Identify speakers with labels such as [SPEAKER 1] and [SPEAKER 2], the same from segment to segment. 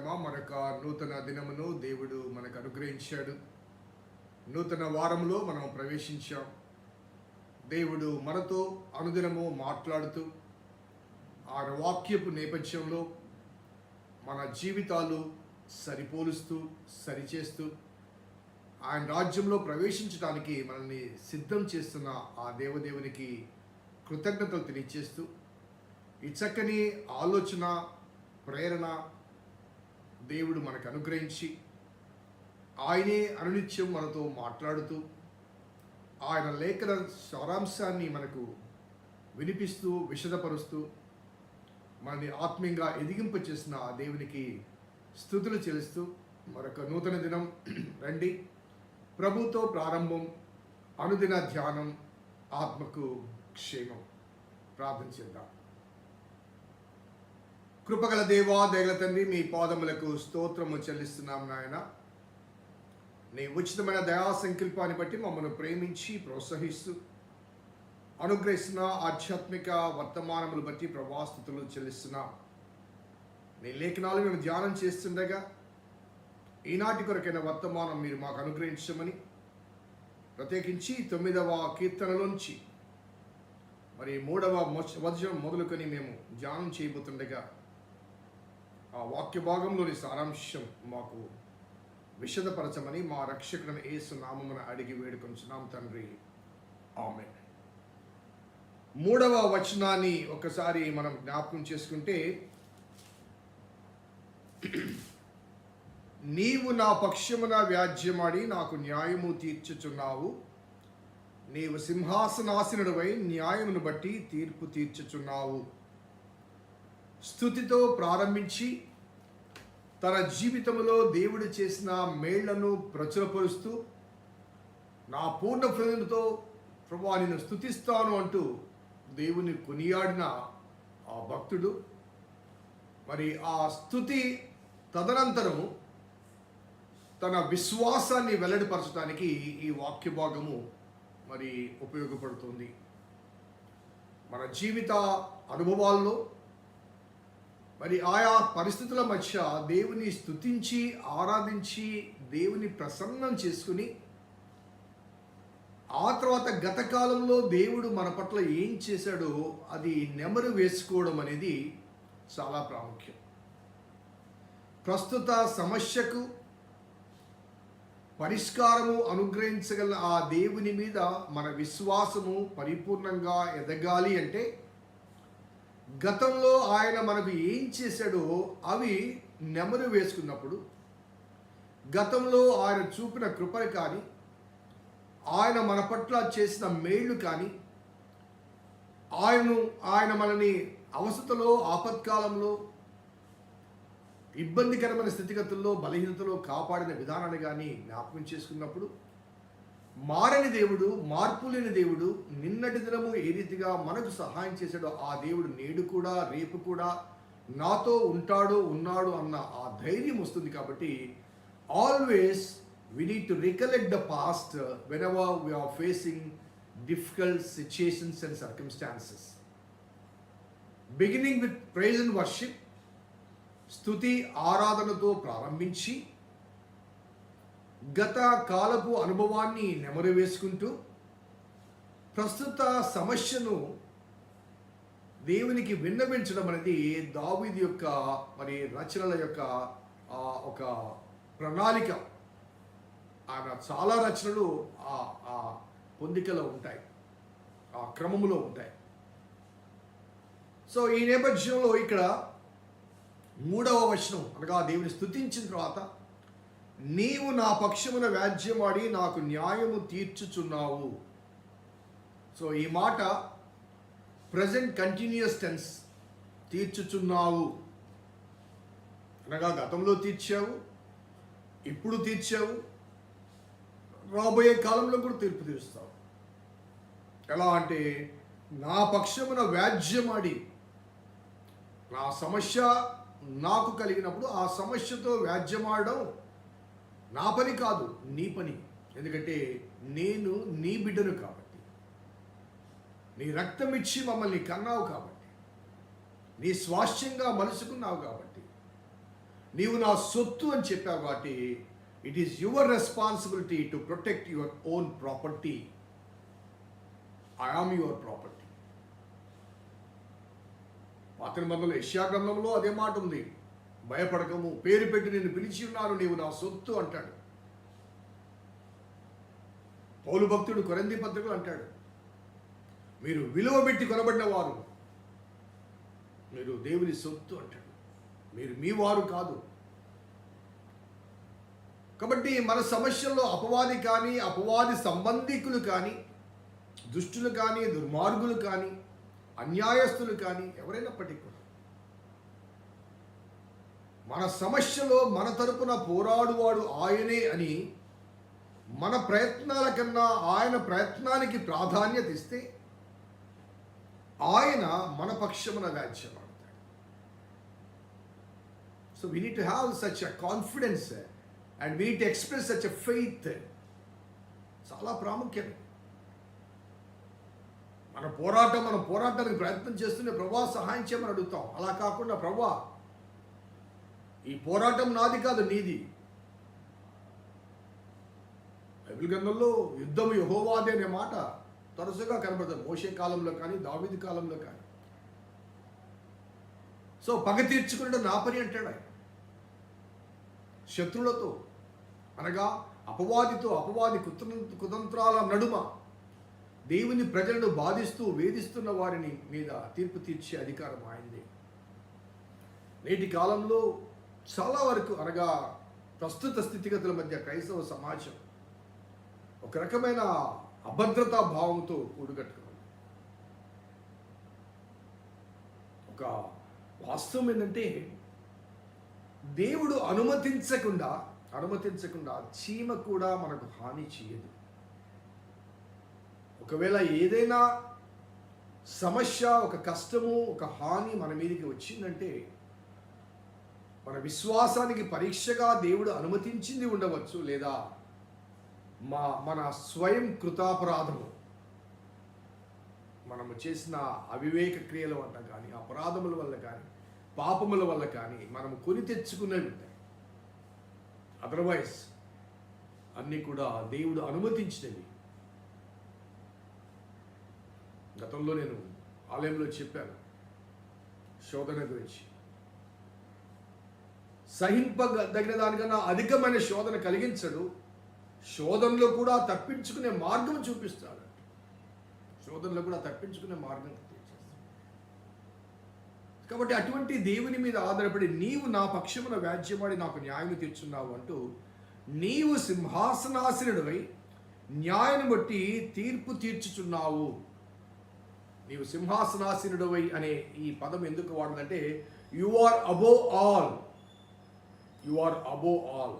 [SPEAKER 1] దేవుని
[SPEAKER 2] మరొక నూతన దినమును దేవుడు మనకు అనుగ్రహించాడు. నూతన వారంలో మనం ప్రవేశించాం. దేవుడు మనతో అనుదినము మాట్లాడుతూ ఆ వాక్యపు నేపథ్యంలో మన జీవితాలు సరిపోలుస్తూ సరిచేస్తూ ఆయన రాజ్యంలో ప్రవేశించడానికి మనల్ని సిద్ధం చేస్తున్న ఆ దేవదేవునికి కృతజ్ఞతలు తెలియచేస్తూ ఈ చక్కని ఆలోచన ప్రేరణ దేవుడు మనకు అనుగ్రహించి ఆయనే అనునిత్యం మనతో మాట్లాడుతూ ఆయన లేఖన సారాంశాన్ని మనకు వినిపిస్తూ విషదపరుస్తూ మనని ఆత్మీయంగా ఎదిగింప చేసిన ఆ దేవునికి స్థుతులు చెల్లిస్తూ మరొక నూతన దినం రండి. ప్రభుతో ప్రారంభం అనుదిన ధ్యానం ఆత్మకు క్షేమం. ప్రార్థన చేద్దాం. కృపగల దేవా దయగల తండ్రి మీ పాదములకు స్తోత్రము చెల్లిస్తున్నాం నాయన. నీ ఉచితమైన దయా సంకల్పాన్ని బట్టి మమ్మల్ని ప్రేమించి ప్రోత్సహిస్తూ అనుగ్రహిస్తున్న ఆధ్యాత్మిక వర్తమానములు బట్టి ప్రభాస్తుతులు చెల్లిస్తున్నాం. నీ లేఖనాలు మేము ధ్యానం చేస్తుండగా ఈనాటి కొరకైన వర్తమానం మీరు మాకు అనుగ్రహించమని ప్రత్యేకించి తొమ్మిదవ కీర్తనలోంచి మరి మూడవ మొదలుకొని మేము ధ్యానం చేయబోతుండగా ఆ వాక్య భాగంలోని సారాంశం మాకు విషదపరచమని మా రక్షకులను ఏసు నామమున అడిగి వేడుకొంచున్నాం తండ్రి. ఆమె మూడవ వచనాన్ని ఒకసారి మనం జ్ఞాపకం చేసుకుంటే నీవు నా పక్షమున వ్యాజ్యమాడి నాకు న్యాయము తీర్చుచున్నావు. నీవు సింహాసనాసనుడివై న్యాయమును బట్టి తీర్పు తీర్చుచున్నావు. స్థుతితో ప్రారంభించి తన జీవితంలో దేవుడు చేసిన మేళ్ళను ప్రచురపరుస్తూ నా పూర్ణ హృదయంతో ప్రభా నేను స్థుతిస్తాను అంటూ దేవుని కొనియాడిన ఆ భక్తుడు. మరి ఆ స్థుతి తదనంతరము తన విశ్వాసాన్ని వెల్లడిపరచడానికి ఈ వాక్య భాగము మరి ఉపయోగపడుతుంది. మన జీవిత అనుభవాల్లో మరి ఆయా పరిస్థితుల మధ్య దేవుని స్తుతించి ఆరాధించి దేవుని ప్రసన్నం చేసుకుని ఆ తర్వాత గత కాలంలో దేవుడు మన పట్ల ఏం చేశాడో అది నెమరు వేసుకోవడం అనేది చాలా ప్రాముఖ్యం. ప్రస్తుత సమస్యకు పరిష్కారము అనుగ్రహించగల ఆ దేవుని మీద మన విశ్వాసము పరిపూర్ణంగా ఎదగాలి అంటే గతంలో ఆయన మనకు ఏం చేశాడో అవి నెమరు వేసుకున్నప్పుడు గతంలో ఆయన చూపిన కృపలు కానీ ఆయన మన పట్ల చేసిన మేళ్ళు కానీ ఆయనను ఆయన మనని అవసతలో ఆపత్కాలంలో ఇబ్బందికరమైన స్థితిగతుల్లో బలహీనతలో కాపాడిన విధానాన్ని కానీ జ్ఞాపకం చేసుకున్నప్పుడు మారని దేవుడు మార్పులేని దేవుడు నిన్నటి దినము ఏ రీతిగా మనకు సహాయం చేశాడో ఆ దేవుడు నేడు కూడా రేపు కూడా నాతో ఉంటాడో ఉన్నాడో అన్న ఆ ధైర్యం వస్తుంది కాబట్టి always we need to recollect the past whenever we are facing difficult situations and circumstances beginning with praise and worship స్థుతి ఆరాధనతో ప్రారంభించి గత కాలపు అనుభవాన్ని నెమరు వేసుకుంటూ ప్రస్తుత సమస్యను దేవునికి విన్నవించడం అనేది దావీది యొక్క మరి రచనల యొక్క ఆ, ఒక ప్రణాళిక. ఆయన చాలా రచనలు ఆ ఆ పొందికలో ఉంటాయి. ఆ క్రమములో ఉంటాయి. సో ఈ నేపథ్యంలో ఇక్కడ మూడవ వచనం అనగా దేవుని స్థుతించిన తర్వాత నీవు నా పక్షమున వ్యాజ్యమాడి నాకు న్యాయము తీర్చుచున్నావు. సో ఈ మాట ప్రజెంట్ కంటిన్యూస్ టెన్స్ తీర్చుచున్నావు. అనగా గతంలో తీర్చావు ఇప్పుడు తీర్చావు రాబోయే కాలంలో కూడా తీర్పు తీరుస్తావు. ఎలా అంటే నా పక్షమున వ్యాజ్యమాడి నా సమస్య నాకు కలిగినప్పుడు ఆ సమస్యతో వ్యాజ్యమాడడం నా పని కాదు నీ పని. ఎందుకంటే నేను నీ బిడ్డను కాబట్టి. నీ రక్తం ఇచ్చి మమ్మల్ని కన్నావు కాబట్టి. నీ స్వాస్థ్యంగా మలుసుకున్నావు కాబట్టి. నీవు నా సొత్తు అని చెప్పావు కాబట్టి it is your responsibility to protect your own property I am your property పాత్ర నిబంధనలో యశ్యాగ్రంథంలో అదే మాట ఉంది. భయపడకము పేరు పెట్టి నేను పిలిచి ఉన్నాను నీవు నా సొత్తు అంటాడు. పౌలు భక్తుడు కొరంది పత్రికలు అంటాడు మీరు విలువ పెట్టి కొనబడిన వారు మీరు దేవుని సొత్తు అంటాడు. మీరు మీ వారు కాదు. కాబట్టి మన సమస్యల్లో అపవాది కానీ అపవాది సంబంధికులు కానీ దుష్టులు కానీ దుర్మార్గులు కానీ అన్యాయస్తులు కానీ ఎవరైనప్పటికీ మన సమస్యలో మన తరపున పోరాడువాడు ఆయనే అని మన ప్రయత్నాల కన్నా ఆయన ప్రయత్నానికి ప్రాధాన్యత ఇస్తే ఆయన మన పక్షమున వ్యాధ్యమాడతాడు so we need to have such a confidence and we need express such a faith చాలా ప్రాముఖ్యం. మన పోరాటం మన పోరాటానికి ప్రయత్నం చేస్తూనే ప్రభా సహాయం చేయమని అడుగుతాం. అలా కాకుండా ప్రభా ఈ పోరాటం నాది కాదు నీది. బైబిల్ గ్రంథంలో యుద్ధం యహోవాది అనే మాట తరచుగా కనబడుతుంది మోషే కాలంలో కానీ దావిది కాలంలో కానీ. సో పగ తీర్చుకునే నా పని అంటాడు ఆయన. శత్రులతో అనగా అపవాదితో అపవాది కుత కుతంత్రాల నడుమ దేవుని ప్రజలను బాధిస్తూ వేధిస్తున్న వారిని మీద తీర్పు తీర్చే అధికారం ఆయనదే. నేటి కాలంలో చాలా వరకు అనగా ప్రస్తుత స్థితిగతుల మధ్య క్రైస్తవ సమాజం ఒక రకమైన అభద్రతా భావంతో కూడుగట్టుకున్నది ఒక వాస్తవం ఏంటంటే దేవుడు అనుమతించకుండా అనుమతించకుండా చీమ కూడా మనకు హాని చేయదు. ఒకవేళ ఏదైనా సమస్య ఒక కష్టము ఒక హాని మన మీదకి వచ్చిందంటే మన విశ్వాసానికి పరీక్షగా దేవుడు అనుమతించింది ఉండవచ్చు లేదా మా మన స్వయం కృతాపరాధము. మనము చేసిన అవివేక క్రియల వల్ల కానీ అపరాధముల వల్ల కానీ పాపముల వల్ల కానీ మనము కొని తెచ్చుకున్నవి ఉంటాయి. అదర్వైజ్ అన్నీ కూడా దేవుడు అనుమతించినవి. గతంలో నేను ఆలయంలో చెప్పాను శోధన గురించి సహింపదగిన దానికన్నా అధికమైన శోధన కలిగించడు. శోధనలో కూడా తప్పించుకునే మార్గం చూపిస్తాడు. శోధనలో కూడా తప్పించుకునే మార్గం తెలియజేస్తాడు కాబట్టి అటువంటి దేవుని మీద ఆధారపడి నీవు నా పక్షమున వ్యాజ్యమాడి నాకు న్యాయం తీర్చున్నావు అంటూ నీవు సింహాసనాసనుడివై న్యాయం బట్టి తీర్పు తీర్చుచున్నావు. నీవు సింహాసనాసీనుడవై అనే ఈ పదం ఎందుకు వాడదంటే you are above all you are above all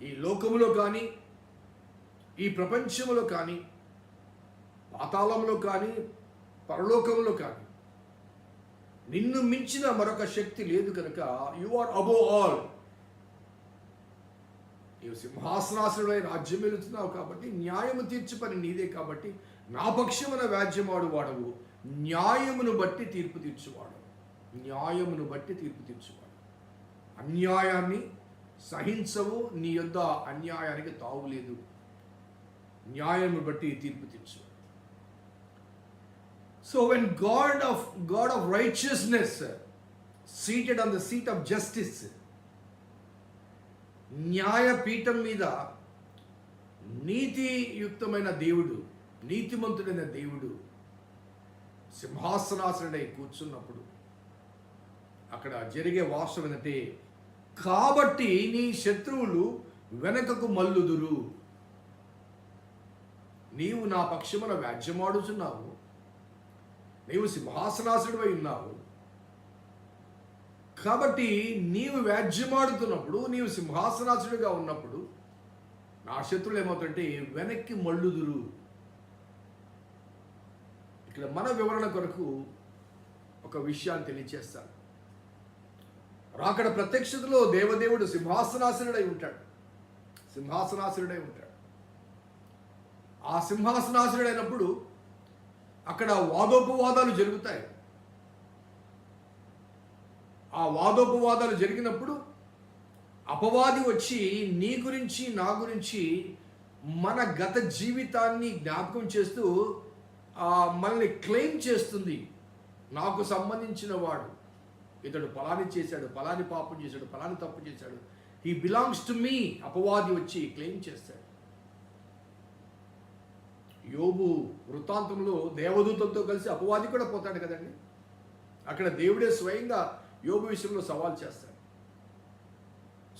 [SPEAKER 2] ఈ లోకములో కానీ ఈ ప్రపంచంలో కానీ పాతాళంలో కానీ పరలోకంలో కానీ నిన్ను మించిన మరొక శక్తి లేదు కనుక యు ఆర్ అబో ఆల్ నీవు సింహాసనాసుడై రాజ్యం వెళుతున్నావు కాబట్టి న్యాయము తీర్చు పని నీదే కాబట్టి నా పక్షమున వ్యాజ్యమాడు వాడవు న్యాయమును బట్టి తీర్పు తీర్చువాడు. న్యాయమును బట్టి తీర్పు తీర్చుకోవాలి. అన్యాయాన్ని సహించవు నీ యొద్ద అన్యాయానికి తావులేదు న్యాయమును బట్టి తీర్పు తీర్చు so when God of God of righteousness seated on the seat of justice న్యాయపీఠం మీద నీతియుక్తమైన దేవుడు నీతిమంతుడైన దేవుడు సింహాసనాసనుడై కూర్చున్నప్పుడు అక్కడ జరిగే వాస్తవం ఏంటంటే కాబట్టి నీ శత్రువులు వెనకకు మల్లుదురు నీవు నా పక్షమున వ్యాజ్యమాడుచున్నావు. నీవు సింహాసనాసుడివై ఉన్నావు. కాబట్టి నీవు వ్యాజ్యమాడుతున్నప్పుడు నీవు సింహాసనాసుడిగా ఉన్నప్పుడు నా శత్రువులు ఏమవుతుంటే వెనక్కి మళ్ళుదురు. ఇక్కడ మన వివరణ కొరకు ఒక విషయాన్ని తెలియచేస్తాను. రాకడ ప్రత్యక్షతలో దేవదేవుడు సింహాసనాసనుడై ఉంటాడు. సింహాసనాసనుడై ఉంటాడు. ఆ సింహాసనాసనుడైనప్పుడు అక్కడ వాదోపవాదాలు జరుగుతాయి. ఆ వాదోపవాదాలు జరిగినప్పుడు అపవాది వచ్చి నీ గురించి నా గురించి మన గత జీవితాన్ని జ్ఞాపకం చేస్తూ మనల్ని క్లెయిమ్ చేస్తుంది. నాకు సంబంధించిన వాడు. ఇతడు పలాని చేశాడు పలాని పాపం చేశాడు పలాని తప్పు చేశాడు. హీ బిలాంగ్స్ టు మీ అపవాది వచ్చి క్లెయిమ్ చేస్తాడు. యోబు వృత్తాంతంలో దేవదూతంతో కలిసి అపవాది కూడా పోతాడు కదండి. అక్కడ దేవుడే స్వయంగా యోగు విషయంలో సవాల్ చేస్తాడు.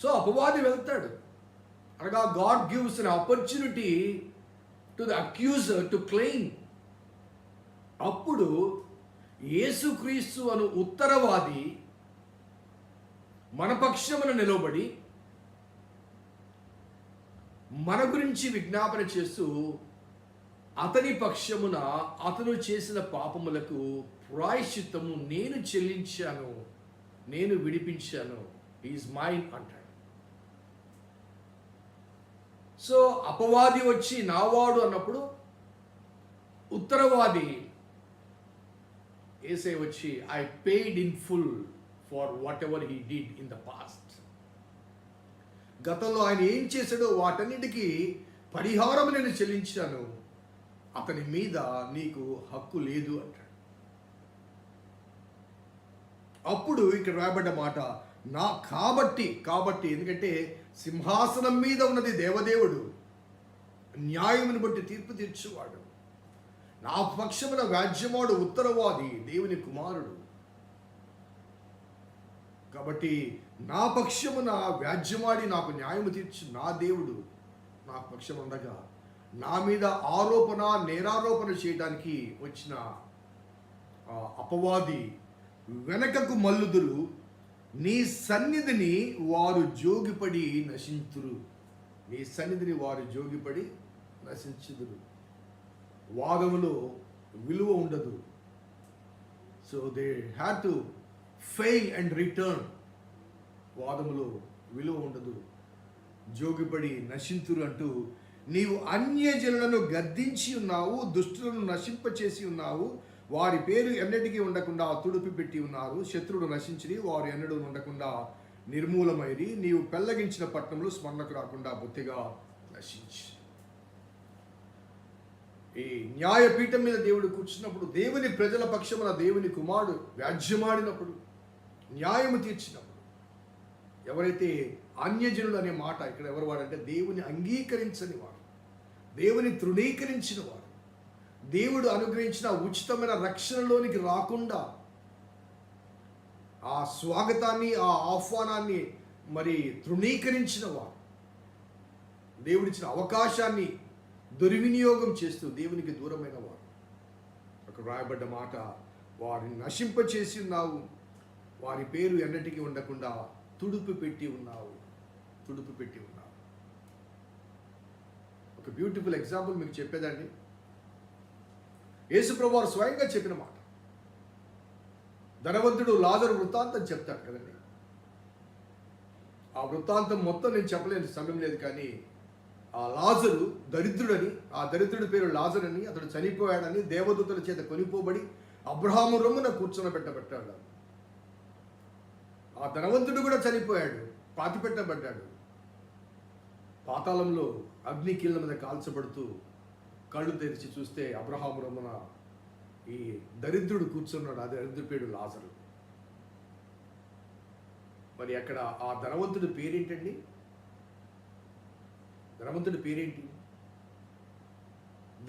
[SPEAKER 2] సో అపవాది వెళ్తాడు. అనగా God gives an opportunity to the accuser to claim అప్పుడు యేసుక్రీస్తు అను ఉత్తరవాది మన పక్షమున నిలబడి మన గురించి విజ్ఞాపన చేస్తూ అతని పక్షమున అతను చేసిన పాపములకు ప్రాయశ్చిత్తము నేను చెల్లించాను నేను విడిపించాను. ఈజ్ మైన్ అంటాడు. సో అపవాది వచ్చి నావాడు అన్నప్పుడు ఉత్తరవాది ఏసే వచ్చి I paid in full for whatever he did in the past గతంలో ఆయన ఏం చేశాడో వాటన్నిటికీ పరిహారం నేను చెల్లించాను. అతని మీద నీకు హక్కు లేదు అంటాడు. అప్పుడు ఇక్కడ రాయబడ్డ మాట నా కాబట్టి కాబట్టి ఎందుకంటే సింహాసనం మీద ఉన్నది దేవదేవుడు. న్యాయమును బట్టి తీర్పు తీర్చువాడు. నా పక్షమున వ్యాజ్యమాడు ఉత్తరవాది దేవుని కుమారుడు. కాబట్టి నా పక్షమున వ్యాజ్యమాడి నాకు న్యాయము తీర్చి నా దేవుడు నా పక్షం ఉండగా నా మీద ఆరోపణ నేరారోపణ చేయడానికి వచ్చిన అపవాది వెనకకు మల్లుదురు నీ సన్నిధిని వారు జోగిపడి నశించురు నీ సన్నిధిని వారు జోగిపడి నశించుదురు. వాదములో విలువ ఉండదు. So they have to fail and return వాదములో విలువ ఉండదు. జోగిపడి నశింతురు అంటూ నీవు అన్యజనులను గద్దించి ఉన్నావు దుష్టులను నశింపచేసి ఉన్నావు వారి పేరు ఎన్నటికీ ఉండకుండా తుడిపి పెట్టి ఉన్నారు శత్రుడు నశించి వారు ఎన్నడూ ఉండకుండా నిర్మూలమైరి నీవు పెల్లగించిన పట్టణంలో స్మరణకు రాకుండా బొత్తిగా నశించి. ఈ న్యాయపీఠం మీద దేవుడు కూర్చున్నప్పుడు దేవుని ప్రజల పక్షమున దేవుని కుమారుడు వ్యాజ్యమాడినప్పుడు న్యాయము తీర్చినప్పుడు ఎవరైతే అన్యజనులు అనే మాట ఇక్కడ ఎవరు వాడంటే దేవుని అంగీకరించని వాడు దేవుని తృణీకరించిన వాడు దేవుడు అనుగ్రహించిన ఉచితమైన రక్షణలోనికి రాకుండా ఆ స్వాగతాన్ని ఆ ఆహ్వానాన్ని మరి తృణీకరించిన వాడు దేవుడిచ్చిన అవకాశాన్ని దుర్వినియోగం చేస్తూ దేవునికి దూరమైన వారు. అక్కడ రాయబడ్డ మాట వారిని నశింపచేసి ఉన్నావు. వారి పేరు ఎన్నటికీ ఉండకుండా తుడుపు పెట్టి ఉన్నావు. తుడుపు పెట్టి ఉన్నావు. ఒక బ్యూటిఫుల్ ఎగ్జాంపుల్ మీకు చెప్పేదండి. యేసుప్రభు వారు స్వయంగా చెప్పిన మాట. ధనవంతుడు లాజరు వృత్తాంతం చెప్తాడు కదండి. ఆ వృత్తాంతం మొత్తం నేను చెప్పలేని సమయం లేదు కానీ ఆ లాజరు దరిద్రుడని ఆ దరిద్రుడి పేరు లాజర్ అని అతడు చనిపోయాడని దేవదూతల చేత కొనిపోబడి అబ్రహాము రొమ్మున కూర్చొనబెట్టబట్టాడు ఆ ధనవంతుడు కూడా చనిపోయాడు పాతిపెట్టబడ్డాడు. పాతాళంలో అగ్ని కీళ్ళ మీద కాల్చబడుతూ కళ్ళు తెరిచి చూస్తే అబ్రహాము రొమ్మున ఈ దరిద్రుడు కూర్చున్నాడు ఆ దరిద్రుడి పేరు లాజరు. మరి అక్కడ ఆ ధనవంతుడి పేరేంటండి? ధనవంతుడి పేరేంటి?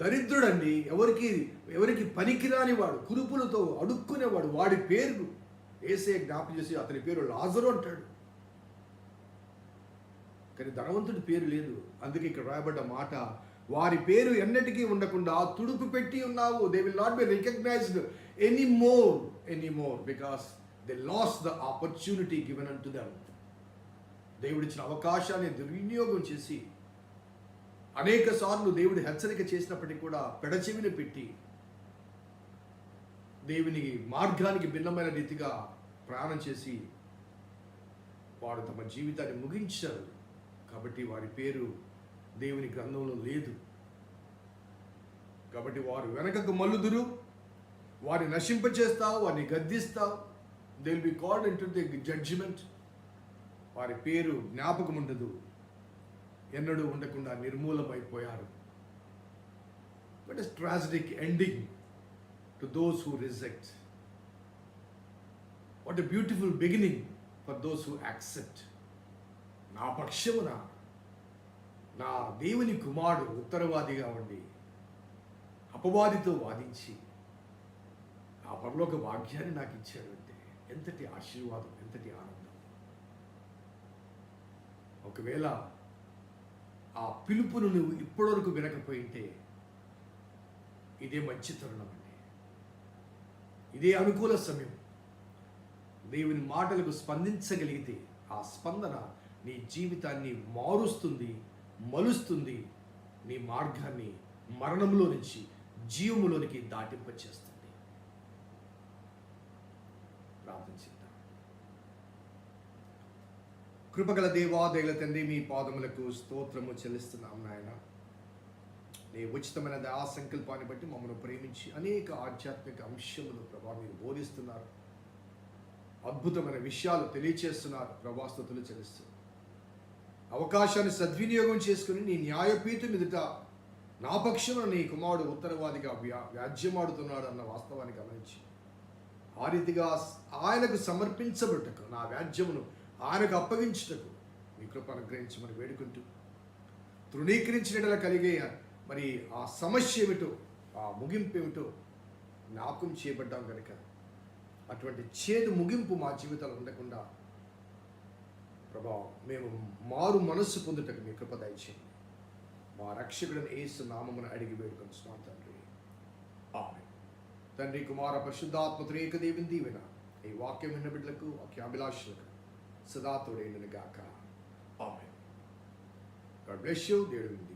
[SPEAKER 2] దరిద్రుడండి ఎవరికి ఎవరికి పనికిరాని వాడు కురుపులతో అడుక్కునేవాడు వాడి పేరు ఏసే జ్ఞాపకం చేసి అతని పేరు లాజరు అంటాడు. కానీ ధనవంతుడి పేరు లేదు. అందుకే ఇక్కడ రాయబడ్డ మాట వారి పేరు ఎన్నటికీ ఉండకుండా తుడుపు పెట్టి ఉన్నావు. They will not be recognised any more any more because they loss the opportunity given unto them దేవుడిచ్చిన అవకాశాన్ని దుర్వినియోగం చేసి అనేక సార్లు దేవుడు హెచ్చరిక చేసినప్పటికీ కూడా పెడచెవిని పెట్టి దేవుని మార్గానికి భిన్నమైన రీతిగా ప్రయాణం చేసి వారు తమ జీవితాన్ని ముగించారు కాబట్టి వారి పేరు దేవుని గ్రంథంలో లేదు. కాబట్టి వారు వెనకకు మల్లుదురు వారిని నశింపచేస్తావు వారిని గద్దిస్తావు they will be called into the judgement వారి పేరు జ్ఞాపకం ఉండదు ఎన్నడూ ఉండకుండా నిర్మూలమైపోయారు. But is tragic ending to those who reject what a beautiful beginning for those who accept నా పక్షమున నా దేవుని కుమారుడు ఉత్తరవాదిగా ఉండి అపవాదితో వాదించి ఆ పరలోక భాగ్యాన్ని నాకు ఇచ్చాడు అంటే ఎంతటి ఆశీర్వాదం ఎంతటి ఆనందం. ఒకవేళ ఆ పిలుపును నువ్వు ఇప్పటివరకు వినకపోయింటే ఇదే మంచి తరుణం అండి. ఇదే అనుకూల సమయం. దేవుని మాటలకు స్పందించగలిగితే ఆ స్పందన నీ జీవితాన్ని మారుస్తుంది మలుస్తుంది నీ మార్గాన్ని మరణంలో నుంచి జీవములోనికి దాటింపచేస్తుంది. చేస్తుంది చేద్దాం. కృపగల దేవా తండ్రి మీ పాదములకు స్తోత్రము చెల్లిస్తున్నాం నాయన. నీ ఉచితమైన ఆ సంకల్పాన్ని బట్టి మమ్మల్ని ప్రేమించి అనేక ఆధ్యాత్మిక అంశములు ప్రభా మీరు బోధిస్తున్నారు. అద్భుతమైన విషయాలు తెలియచేస్తున్నారు. ప్రభాస్తుతులు చెల్లిస్తున్నారు అవకాశాన్ని సద్వినియోగం చేసుకుని నీ న్యాయపీఠం ఎదుట నా పక్షంలో నీ కుమారుడు ఉత్తరవాదిగా వ్యా వ్యాజ్యమాడుతున్నాడు అన్న వాస్తవాన్ని గమనించి. ఆ రీతిగా ఆయనకు సమర్పించబట్టకు నా వ్యాజ్యమును ఆయనకు అప్పగించుటకు. మీ కృప అనుగ్రహించమని వేడుకుంటూ తృణీకరించినట్లా కలిగే మరి ఆ సమస్య ఏమిటో ఆ ముగింపు ఏమిటో జ్ఞాపకం చేయబడ్డాం కనుక అటువంటి చేదు ముగింపు మా జీవితాలు ఉండకుండా ప్రభావం మేము మారు మనస్సు పొందుటకు మీ కృప దయచేయండి. మా రక్షకుడిని ఏసు నామమును అడిగి వేడుకొంచున్నాం తండ్రి. ఆమె తండ్రి కుమార పరిశుద్ధాత్మ త్రేక దేవుని దీవెన. ఈ వాక్యం విన్న బిడ్డలకు వాక్యాభిలాషులకు సదా తోడేండును గాక. ఆమె గాడ్ బ్లెస్ యూ దేవుడు